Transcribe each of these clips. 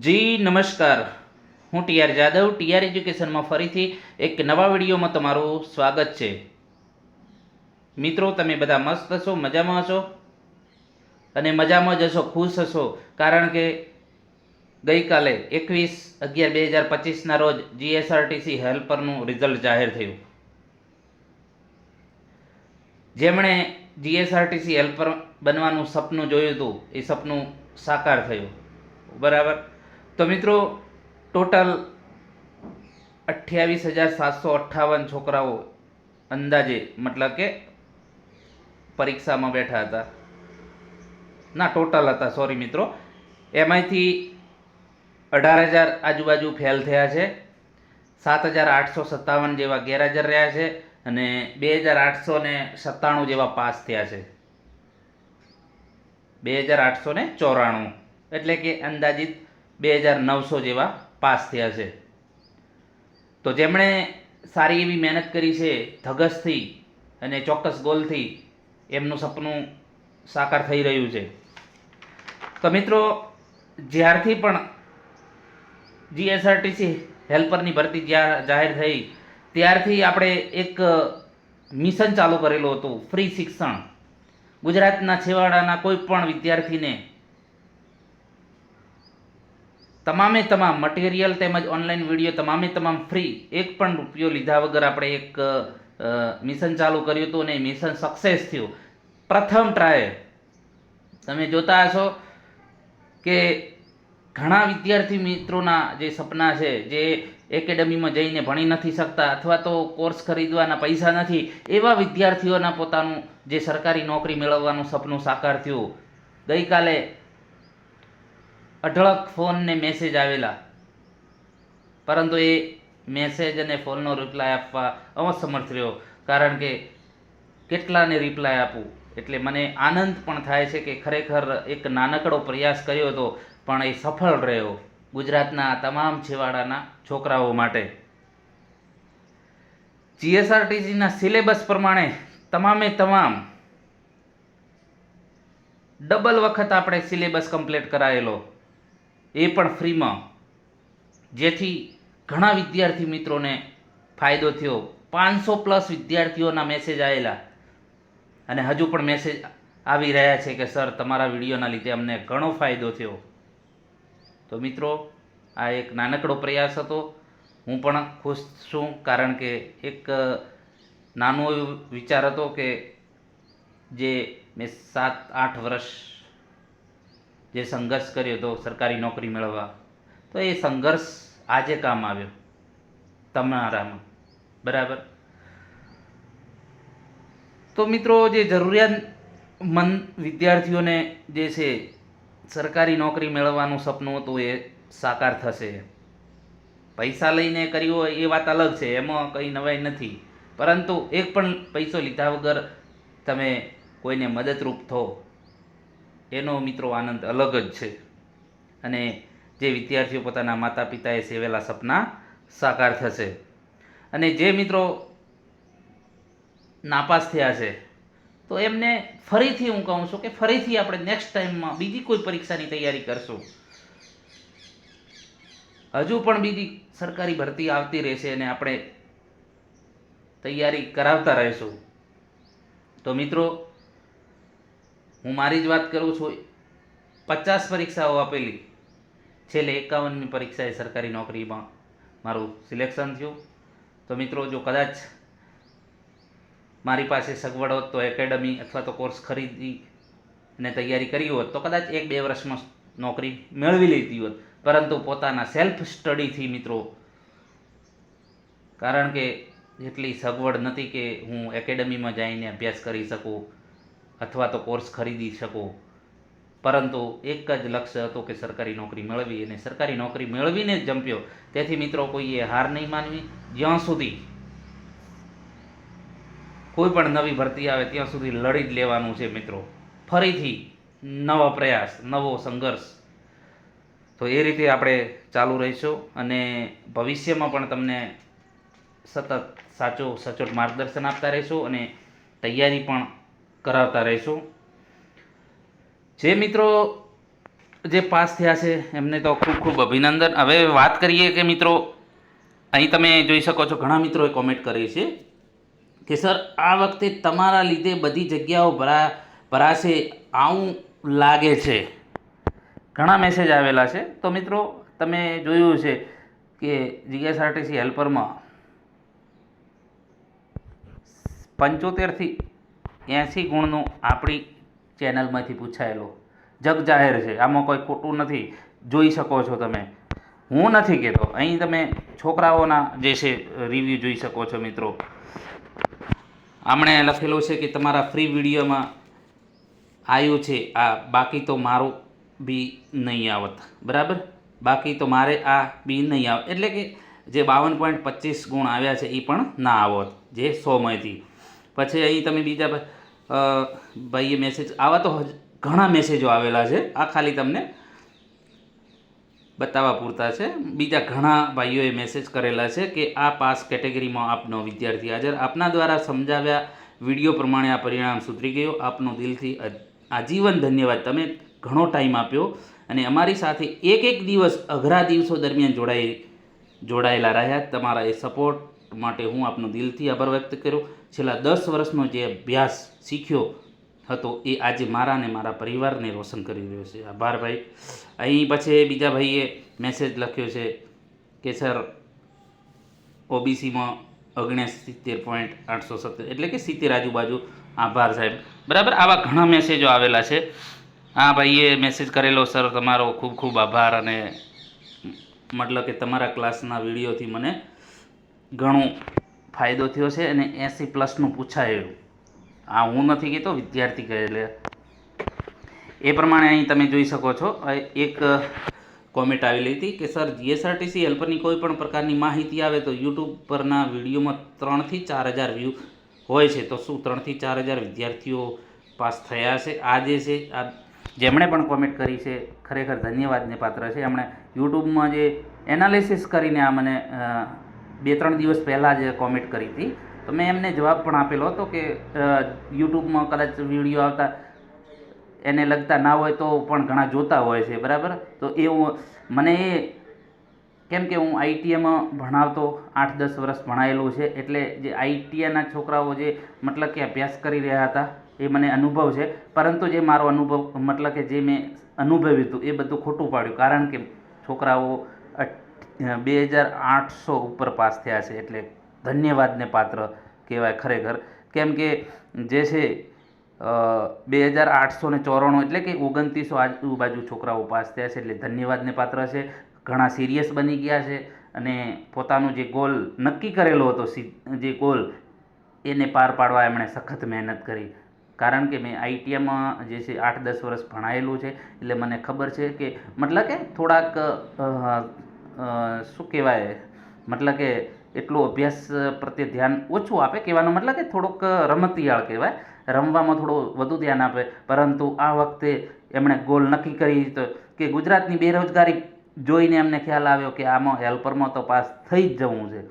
જી, નમસ્કાર. હું TR Jadav TR એજ્યુકેશનમાં ફરીથી એક નવા વિડીયોમાં તમારું સ્વાગત છે. મિત્રો, તમે બધા મસ્ત હશો, મજામાં હશો? અને મજામાં જ હશો, ખુશ હશો, કારણ કે ગઈકાલે એકવીસ અગિયાર બે હજાર પચીસના રોજ જીએસઆરટીસી હેલ્પરનું રિઝલ્ટ જાહેર થયું. જેમણે જીએસઆરટીસી હેલ્પર બનવાનું સપનું જોયું હતું, એ સપનું સાકાર થયું. બરાબર? તો મિત્રો, ટોટલ અઠ્યાવીસ હજાર સાતસો અઠ્ઠાવન છોકરાઓ અંદાજે, મતલબ કે પરીક્ષામાં બેઠા હતા. ના, ટોટલ હતા, સોરી મિત્રો. એમાંથી અઢાર હજાર આજુબાજુ ફેલ થયા છે, સાત હજાર આઠસો સત્તાવન જેવા ગેરહાજર રહ્યા છે અને બે હજાર આઠસો ને સત્તાણું જેવા પાસ થયા છે. બે હજાર આઠસો ચોરાણું. એટલે કે અંદાજિત બે હજાર નવસો જેવા પાસ થયા છે. તો જેમણે સારી એવી મહેનત કરી છે, ધગસથી અને ચોક્કસ ગોલથી, એમનું સપનું સાકાર થઈ રહ્યું છે. તો મિત્રો, જ્યારથી પણ જીએસઆરટીસી હેલ્પરની ભરતી જ્યાં જાહેર થઈ, ત્યારથી આપણે એક મિશન ચાલુ કરેલું હતું, ફ્રી શિક્ષણ. ગુજરાતના છેવાડાના કોઈ પણ વિદ્યાર્થીને તમામે તમામ મટીરિયલ તેમજ ઓનલાઈન વીડિયો તમામે તમામ ફ્રી એક પણ રૂપિયો લીધા વગર આપણે એક મિશન ચાલુ કર્યું હતું અને મિશન સક્સેસ થયું. પ્રથમ ટ્રાય તમે જોતા હશો કે ઘણા વિદ્યાર્થી મિત્રોના જે સપના છે, જે એકેડમીમાં જઈને ભણી નથી શકતા અથવા તો કોર્સ ખરીદવાના પૈસા નથી, એવા વિદ્યાર્થીઓના પોતાનું જે સરકારી નોકરી મેળવવાનું સપનું સાકાર થયું. ગઈકાલે અઢળક ફોનને મેસેજ આવેલા. પરંતુ એ મેસેજ અને ફોનનો રિપ્લાય આપવા અસમર્થ રહ્યો. કારણ કે કેટલાને રિપ્લાય આપું એટલે મને આનંદ પણ થાય છે કે ખરેખર એક નાનકડો પ્રયાસ કર્યો હતો, પણ એ સફળ રહ્યો ગુજરાતના તમામ છેવાડાના છોકરાઓ માટે. જીએસઆરટીસીના સિલેબસ પ્રમાણે તમામે તમામ ડબલ વખત આપણે સિલેબસ કમ્પ્લીટ કરાયેલો. એ પણ ફ્રીમાં. જેથી ઘણા વિદ્યાર્થી મિત્રોને ફાયદો થયો. પાંચસો પ્લસ વિદ્યાર્થીઓના મેસેજ આવેલા અને હજુ પણ મેસેજ આવી રહ્યા છે કે, સર, તમારા વિડીયોના લીધે અમને ઘણો ફાયદો થયો. તો મિત્રો, આ એક નાનકડો પ્રયાસ હતો. હું પણ ખુશ છું, કારણ કે એક નાનો વિચાર હતો કે જે મેં સાત, આઠ વર્ષ જે સંઘર્ષ કર્યો હતો સરકારી નોકરી મેળવવા. તો એ સંઘર્ષ આજે કામ આવ્યો? તમારામાં. બરાબર? તો મિત્રો, જે જરૂરિયાતમંદ વિદ્યાર્થીઓને જે છે, સરકારી નોકરી મેળવવાનું સપનું હતું એ સાકાર થશે. પૈસા લઈને કર્યું હોય એ વાત અલગ છે, એમાં કંઈ નવાઈ નથી. પરંતુ એક પણ પૈસો લીધા વગર તમે કોઈને મદદરૂપ થો. એનો મિત્રો આનંદ અલગ જ છે. અને જે વિદ્યાર્થીઓ પોતાના માતા પિતાએ સેવેલા સપના સાકાર થશે. અને જે મિત્રો નાપાસ થયા છે, તો એમને ફરીથી હું કહું છું કે ફરીથી આપણે નેક્સ્ટ ટાઈમમાં બીજી કોઈ પરીક્ષાની તૈયારી કરશું. હજુ પણ બીજી સરકારી ભરતી આવતી રહેશે અને આપણે તૈયારી કરાવતા રહીશું. તો મિત્રો હું મારી જ વાત કરું છું, પચાસ પરીક્ષાઓ આપેલી. છેલ્લે એકાવનમી પરીક્ષાએ સરકારી નોકરીમાં મારું સિલેક્શન થયું. તો મિત્રો, જો કદાચ મારી પાસે સગવડ હોત તો એકેડમી અથવા તો કોર્સ ખરીદી અને તૈયારી કરી હોત, તો કદાચ એક બે વર્ષમાં નોકરી મેળવી લીધી હોત. પરંતુ પોતાના સેલ્ફ સ્ટડીથી મિત્રો, કારણ કે એટલી સગવડ નથી કે હું એકેડમીમાં જઈને અભ્યાસ કરી શકું અથવા તો કોર્સ ખરીદી શકો. પરંતુ એક જ લક્ષ્ય હતો કે સરકારી નોકરી મેળવી અને સરકારી નોકરી મેળવીને જ જંપ્યો તેથી મિત્રો, કોઈએ હાર નહીં માનવી. જ્યાં સુધી કોઈ પણ નવી ભરતી આવે, ત્યાં સુધી લડી જ લેવાનું છે મિત્રો. ફરીથી નવો પ્રયાસ, નવો સંઘર્ષ. તો એ રીતે આપણે ચાલુ રહીશું અને ભવિષ્યમાં પણ તમને સતત સાચો, સચોટ માર્ગદર્શન આપતા રહીશું અને તૈયારી પણ કરાવતા રહીશું. જે મિત્રો જે પાસ થયા છે, એમને તો ખૂબ ખૂબ અભિનંદન. હવે વાત કરીએ કે મિત્રો, અહીં તમે જોઈ શકો છો, ઘણા મિત્રોએ કોમેન્ટ કરી છે કે, સર, આ વખતે તમારા લીધે બધી જગ્યાઓ ભરા, ભરાશે, આવું લાગે છે. ઘણા મેસેજ આવેલા છે. તો મિત્રો, તમે જોયું છે કે જીએસઆરટીસી હેલ્પરમાં પંચોતેરથી એંસી ગુણનું આપણી ચેનલમાંથી પૂછાયેલો. જગ જાહેર છે. આમાં કોઈ ખોટું નથી. જોઈ શકો છો તમે. હું નથી કહેતો. અહીં તમે છોકરાઓના જે છે રિવ્યૂ જોઈ શકો છો મિત્રો. આમણે લખેલું છે કે તમારા ફ્રી વિડીયોમાં આવ્યું છે. આ બાકી તો મારું બી નહીં આવત. બરાબર? બાકી તો મારે આ બી નહીં આવે એટલે કે જે બાવન પોઈન્ટ પચીસ ગુણ આવ્યા છે એ પણ ના આવત. જે સોમાંથી પછી અહીં તમે બીજા ભાઈએ મેસેજ આવા તો ઘણા મેસેજો આવેલા છે. આ ખાલી તમને બતાવવા પૂરતા છે. બીજા ઘણા ભાઈઓએ મેસેજ કરેલા છે કે આ પાસ કેટેગરીમાં આપનો વિદ્યાર્થી હાજર. આપના દ્વારા સમજાવ્યા વીડિયો પ્રમાણે આ પરિણામ સુધરી ગયો. આપનો દિલથી આજીવન ધન્યવાદ. તમે ઘણો ટાઈમ આપ્યો અને અમારી સાથે એક એક દિવસ અઘરા દિવસો દરમિયાન જોડાઈ જોડાયેલા રહ્યા. તમારા એ સપોર્ટ માટે હું આપનો દિલથી આભાર વ્યક્ત કર્યો. છેલ્લા દસ વર્ષનો જે અભ્યાસ શીખ્યો હતો એ આજે મારા અને મારા પરિવારને રોશન કરી રહ્યો છે. આભાર ભાઈ. અહીં પછી બીજા ભાઈએ મેસેજ લખ્યો છે કે સર ઓબીસીમાં ઓગણસિત્તેર પોઈન્ટ આઠસો સત્તર એટલે કે સિત્તેર આજુબાજુ. આભાર સાહેબ. બરાબર? આવા ઘણા મેસેજો આવેલા છે. આ ભાઈએ મેસેજ કરેલો સર તમારો ખૂબ ખૂબ આભાર અને મતલબ કે તમારા ક્લાસના વિડીયોથી મને ઘણો ફાયદો થયો છે અને એંસી પ્લસનું પૂછાયું. આ હું નથી કહેતો, વિદ્યાર્થી કહે એટલે. એ પ્રમાણે અહીં તમે જોઈ શકો છો એક કોમેન્ટ આવેલી હતી કે, સર, જીએસઆરટીસી હેલ્પરની કોઈ પણ પ્રકારની માહિતી આવે તો યુટ્યુબ પરના વિડીયોમાં ત્રણથી ચાર હજાર વ્યૂ હોય છે. તો શું ત્રણથી ચાર હજાર વિદ્યાર્થીઓ પાસ થયા છે આ જે છે, આ જેમણે પણ કોમેન્ટ કરી છે, ખરેખર ધન્યવાદને પાત્ર છે. એમણે યુટ્યુબમાં જે એનાલિસિસ કરીને આ મને બે ત્રણ દિવસ પહેલાં જ કોમેન્ટ કરી હતી. તો મેં એમને જવાબ પણ આપેલો હતો કે યુટ્યુબમાં કદાચ વીડિયો આવતા એને લગતા ના હોય તો પણ ઘણા જોતા હોય છે, બરાબર? તો એ હું, મને એ કેમ કે હું આઈટીઆઈમાં ભણાવતો આઠ દસ વર્ષ ભણાયેલું છે, એટલે જે આઈટીઆઈના છોકરાઓ જે મતલબ કે અભ્યાસ કરી રહ્યા હતા, એ મને અનુભવ છે. પરંતુ જે મારો અનુભવ, મતલબ કે જે મેં અનુભવ્યું હતું, એ બધું ખોટું પાડ્યું. કારણ કે છોકરાઓ બે હજાર આઠસો ઉપર પાસ થયા છે એટલે ધન્યવાદને પાત્ર કહેવાય ખરેખર. કેમ કે જે છે બે હજાર આઠસો ને ચોરાણું એટલે કે ઓગણત્રીસો આજુબાજુ છોકરાઓ પાસ થયા છે એટલે ધન્યવાદને પાત્ર છે. ઘણા સિરિયસ બની ગયા છે અને પોતાનું જે ગોલ નક્કી કરેલો હતો જે ગોલ એને પાર પાડવા એમણે સખત મહેનત કરી. કારણ કે મેં આઈટીઆઈમાં જે છે, આઠ દસ વર્ષ ભણાયેલું છે. એટલે મને ખબર છે કે મતલબ કે થોડાક શું કહેવાય? મતલબ કે એટલો અભ્યાસ પ્રત્યે ધ્યાન ઓછું આપે, કહેવાનો મતલબ કે થોડોક રમતિયાળ કહેવાય. રમવામાં થોડું વધુ ધ્યાન આપે, પરંતુ આ વખતે એમણે ગોલ નક્કી કરી તો કે ગુજરાતની બેરોજગારી જોઈને એમને ખ્યાલ આવ્યો કે આમાં હેલ્પરમાં તો પાસ થઈ જ જવું છે.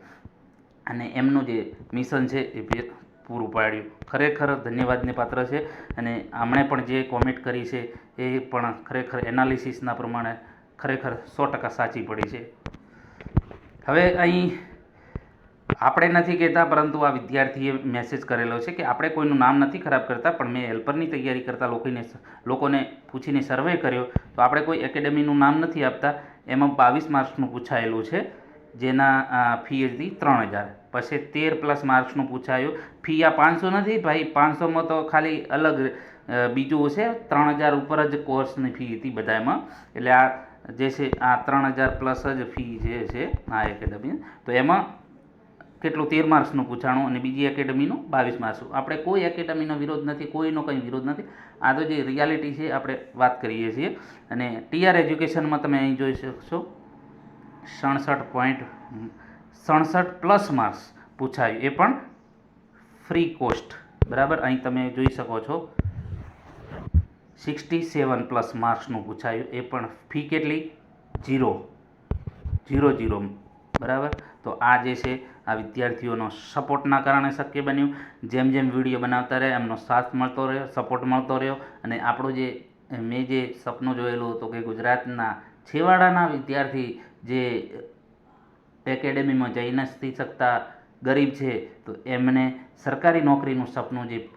અને એમનું જે મિશન છે એ પૂરું પાડ્યું. ખરેખર ધન્યવાદને પાત્ર છે. અને આમણે પણ જે કોમેન્ટ કરી છે એ પણ ખરેખર એનાલિસિસના પ્રમાણે ખરેખર સો ટકા સાચી પડી છે. હવે અહીં આપણે નથી કહેતા, પરંતુ આ વિદ્યાર્થીએ મેસેજ કરેલો છે કે આપણે કોઈનું નામ નથી ખરાબ કરતા, પણ મેં હેલ્પરની તૈયારી કરતા લોકોને લોકોને પૂછીને સર્વે કર્યો. તો આપણે કોઈ એકેડેમીનું નામ નથી આપતા. એમાં બાવીસ માર્ક્સનું પૂછાયેલું છે, જેના ફી હતી ત્રણ હજાર. પછી તેર પ્લસ માર્ક્સનું પૂછાયું. ફી આ પાંચસો નથી ભાઈ, પાંચસોમાં તો ખાલી અલગ બીજું છે, ત્રણ હજાર ઉપર જ કોર્સની ફી હતી બધામાં. એટલે આ જે છે, આ ત્રણ હજાર પ્લસ જ ફી જે છે, આ એકેડમી તો એમાં કેટલું? તેર માર્ક્સનું પૂછાણું અને બીજી એકેડમીનું બાવીસ માર્ક્સનું આપણે કોઈ એકેડમીનો વિરોધ નથી, કોઈનો કંઈ વિરોધ નથી. આ તો જે રિયાલિટી છે, આપણે વાત કરીએ છીએ. અને ટીઆર એજ્યુકેશનમાં તમે અહીં જોઈ શકશો, સડસઠ પોઈન્ટ સડસઠ પ્લસ માર્ક્સ પૂછાયું. એ પણ ફ્રી કોસ્ટ બરાબર? અહીં તમે જોઈ શકો છો. સિક્સટી સેવન પ્લસ માર્ક્સનું પૂછાયું. એ પણ ફી કેટલી? જીરો જીરો જીરો બરાબર? તો આ જે છે, આ વિદ્યાર્થીઓનો સપોર્ટના કારણે શક્ય બન્યું. જેમ જેમ વીડિયો બનાવતા રહે એમનો સાથ મળતો રહ્યો, સપોર્ટ મળતો રહ્યો. અને આપણું જે, મેં જે સપનું જોયેલું હતું કે ગુજરાતના છેવાડાના વિદ્યાર્થી જે એકેડેમીમાં જઈ નથી શકતા, ગરીબ છે, તો એમને સરકારી નોકરીનું સપનું જે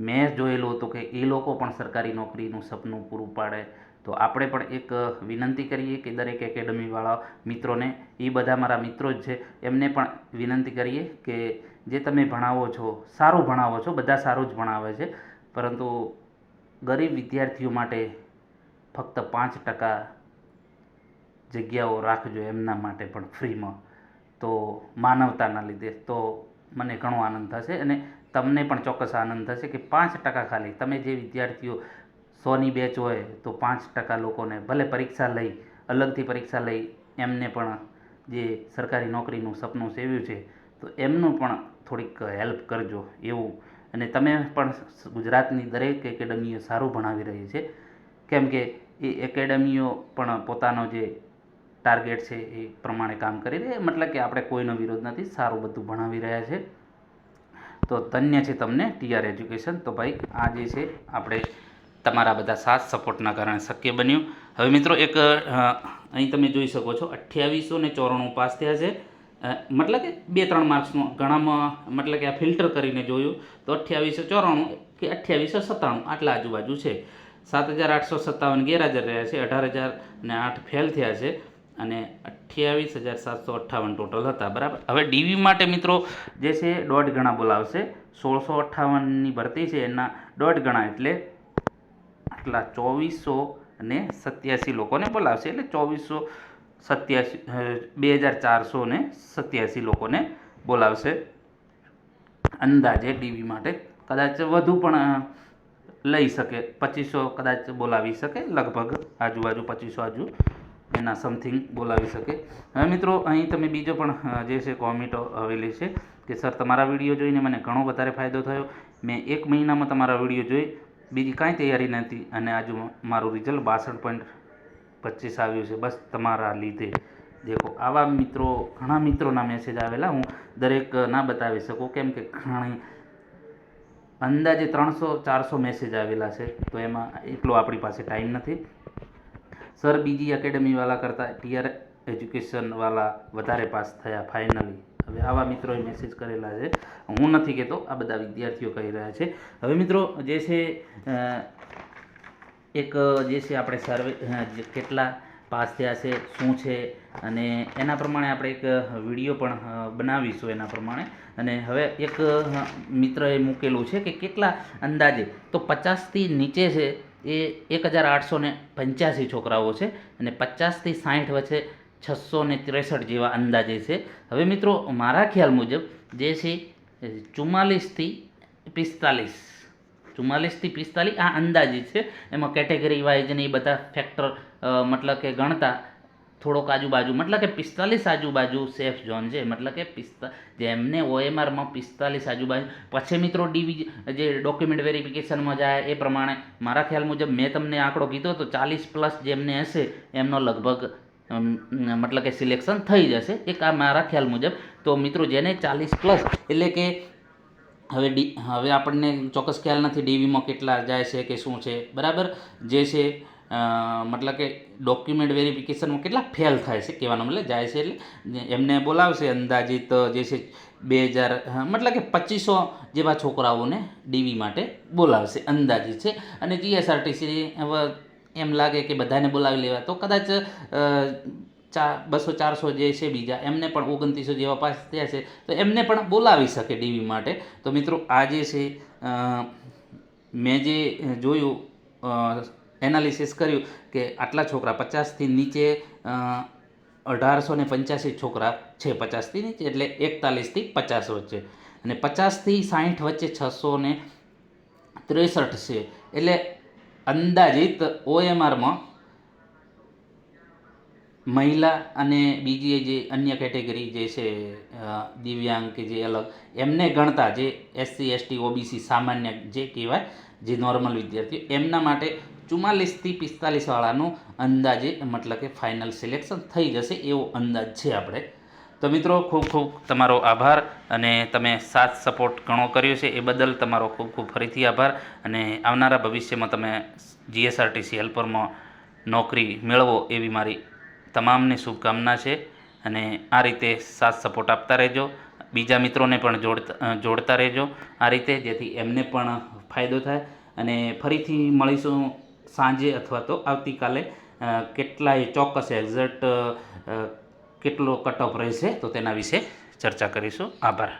મેં જોયેલું હતું કે એ લોકો પણ સરકારી નોકરીનું સપનું પૂરું પાડે. તો આપણે પણ એક વિનંતી કરીએ કે દરેક એકેડમીવાળા મિત્રોને, એ બધા મારા મિત્રો જ છે, એમને પણ વિનંતી કરીએ કે જે તમે ભણાવો છો, સારું ભણાવો છો, બધા સારું જ ભણાવે છે. પરંતુ ગરીબ વિદ્યાર્થીઓ માટે ફક્ત પાંચ ટકા જગ્યાઓ રાખજો એમના માટે પણ ફ્રીમાં. તો માનવતાના લીધે તો મને ઘણો આનંદ થશે અને તમને પણ ચોક્કસ આનંદ થશે કે પાંચ ટકા ખાલી. તમે જે વિદ્યાર્થીઓ સોની બેચ હોય તો પાંચ ટકા લોકોને ભલે પરીક્ષા લઈ, અલગથી પરીક્ષા લઈ, એમને પણ જે સરકારી નોકરીનું સપનું સેવ્યું છે, તો એમનું પણ થોડીક હેલ્પ કરજો એવું. અને તમે પણ ગુજરાતની દરેક એકેડમીઓ સારું ભણાવી રહી છે. કેમ કે એ એકેડમીઓ પણ પોતાનો જે ટાર્ગેટ છે એ પ્રમાણે કામ કરી રહી મતલબ કે આપણે કોઈનો વિરોધ નથી, સારું બધું ભણાવી રહ્યા છે. તો ધન્ય છે તમને ટીઆર એજ્યુકેશન. તો ભાઈ, આ જે છે, આપણે તમારા બધા સાથ સપોર્ટના કારણે શક્ય બન્યું. હવે મિત્રો, એક અહીં તમે જોઈ શકો છો, અઠ્યાવીસો ને ચોરાણું પાસ થયા છે. મતલબ કે બે, ત્રણ માર્ક્સનું ઘણામાં, મતલબ કે આ ફિલ્ટર કરીને જોયું. તો અઠ્યાવીસો ચોરાણું કે અઠ્યાવીસો સત્તાણું, આટલા આજુબાજુ છે. સાત હજાર આઠસો સત્તાવન ગેરહાજર રહ્યા છે, અઢાર હજાર ને આઠ ફેલ થયા છે. અને અઠ્યાવીસ હજાર સાતસો અઠ્ઠાવન ટોટલ હતા, બરાબર? હવે ડીવી માટે મિત્રો જે છે દોઢ ગણા બોલાવશે. સોળસો અઠ્ઠાવનની ભરતી છે એના દોઢ ગણા એટલે આટલા ચોવીસો ને સત્યાસી લોકોને બોલાવશે. એટલે ચોવીસો સત્યાસી બે હજાર ચારસો ને સત્યાસી લોકોને બોલાવશે અંદાજે ડીવી માટે. કદાચ વધુ પણ લઈ શકે. પચીસો કદાચ બોલાવી શકે. લગભગ આજુબાજુ પચીસો આજુ એના સમથિંગ બોલાવી શકે. હવે મિત્રો, અહીં તમે બીજો પણ જે છે કોમેન્ટો આવેલી છે કે સર તમારા વીડિયો જોઈને મને ઘણો વધારે ફાયદો થયો. મેં એક મહિનામાં તમારા વીડિયો જોઈ. બીજી કાંઈ તૈયારી નથી અને આજુ મારું રિઝલ્ટ બાસઠ પોઈન્ટ પચીસ આવ્યું છે. બસ તમારા લીધે. દેખો, આવા મિત્રો, ઘણા મિત્રોના મેસેજ આવેલા. હું દરેક ના બતાવી શકું. કેમ કે ઘણી અંદાજે ત્રણસો ચારસો મેસેજ આવેલા છે. તો એમાં એટલો આપણી પાસે ટાઈમ નથી. સર બીજી એકેડમીવાળા કરતાં ટીઆર એજ્યુકેશનવાળા વધારે પાસ થયા ફાઇનલી હવે આવા મિત્રોએ મેસેજ કરેલા છે. હું નથી કહેતો આ બધા વિદ્યાર્થીઓ કહી રહ્યા છે. હવે મિત્રો, જે છે એક, જે છે આપણે સર્વે કેટલા પાસ થયા છે, શું છે, અને એના પ્રમાણે આપણે એક વીડિયો પણ બનાવીશું એના પ્રમાણે. અને હવે એક મિત્રએ મૂકેલું છે કે કેટલા અંદાજે, તો પચાસથી નીચે છે એ એક હજાર આઠસો ને પંચ્યાસી છોકરાઓ છે અને પચાસથી સાઠ વચ્ચે છસો ને ત્રેસઠ જેવા અંદાજે છે. હવે મિત્રો, મારા ખ્યાલ મુજબ જે છે ચુમ્માલીસથી પિસ્તાલીસ ચુમ્માલીસથી પિસ્તાલીસ આ અંદાજે છે. એમાં કેટેગરી વાઇઝ ને એ બધા ફેક્ટર મતલબ કે ગણતા થોડોક આજુબાજુ, મતલબ કે પિસ્તાલીસ આજુબાજુ સેફ ઝોન છે. મતલબ કે પિસ્તા, જેમને ઓએમઆરમાં પિસ્તાલીસ આજુબાજુ. પછી મિત્રો ડીવી જે ડોક્યુમેન્ટ વેરિફિકેશનમાં જાય, એ પ્રમાણે મારા ખ્યાલ મુજબ મેં તમને આંકડો કીધો તો ચાલીસ પ્લસ જેમને હશે, એમનો લગભગ મતલબ કે સિલેક્શન થઈ જશે. એક આ મારા ખ્યાલ મુજબ. તો મિત્રો જેને ચાલીસ પ્લસ એટલે કે હવે ડી, હવે આપણને ચોક્કસ ખ્યાલ નથી ડીવીમાં કેટલા જાય છે કે શું છે. બરાબર? જે છે મતલબ કે ડોક્યુમેન્ટ વેરિફિકેશનમાં કેટલા ફેલ થાય છે કહેવાનો મતલબ જાય છે એટલે એમને બોલાવશે અંદાજિત જે છે બે હજાર મતલબ કે પચીસો જેવા છોકરાઓને ડીવી માટે બોલાવશે અંદાજિત છે. અને જીએસઆરટીસી હવે એમ લાગે કે બધાને બોલાવી લેવા તો કદાચ ચાર બસો ચારસો જે છે બીજા, એમને પણ ઓગણત્રીસો જેવા પાસ થયા છે, તો એમને પણ બોલાવી શકે ડીવી માટે. તો મિત્રો, આ જે છે મેં જે જોયું એનાલિસિસ કર્યું કે આટલા છોકરા પચાસથી નીચે અઢારસો ને પંચ્યાસી છોકરા છે, પચાસથી નીચે એટલે એકતાલીસથી પચાસ વચ્ચે અને પચાસથી સાઠ વચ્ચે છસો ને ત્રેસઠ છે. એટલે અંદાજિત ઓએમઆરમાં મહિલા અને બીજી જે અન્ય કેટેગરી જે છે દિવ્યાંગ કે જે અલગ, એમને ગણતા જે એસસી, એસટી, ઓબીસી સામાન્ય જે કહેવાય, જે નોર્મલ વિદ્યાર્થીઓ, એમના માટે ચુમ્માલીસથી પિસ્તાલીસ વાળાનું અંદાજે, મતલબ કે ફાઇનલ સિલેક્શન થઈ જશે એવો અંદાજ છે આપણે. તો મિત્રો, ખૂબ ખૂબ તમારો આભાર અને તમે સાથ સપોર્ટ ઘણો કર્યો છે એ બદલ તમારો ખૂબ ખૂબ ફરીથી આભાર. અને આવનારા ભવિષ્યમાં તમે જીએસઆરટીસી હેલ્પરમાં નોકરી મેળવો એવી મારી તમામને શુભકામના છે. અને આ રીતે સાથ સપોર્ટ આપતા રહેજો. બીજા મિત્રોને પણ જોડતા જોડતા રહેજો આ રીતે, જેથી એમને પણ ફાયદો થાય. અને ફરીથી મળીશું સાંજે અથવા તો આવતીકાલે કેટલાય ચોક્કસ એક્ઝેક્ટ કેટલો કટ ઓફ રહેશે તો તેના વિશે ચર્ચા કરીશું. આભાર.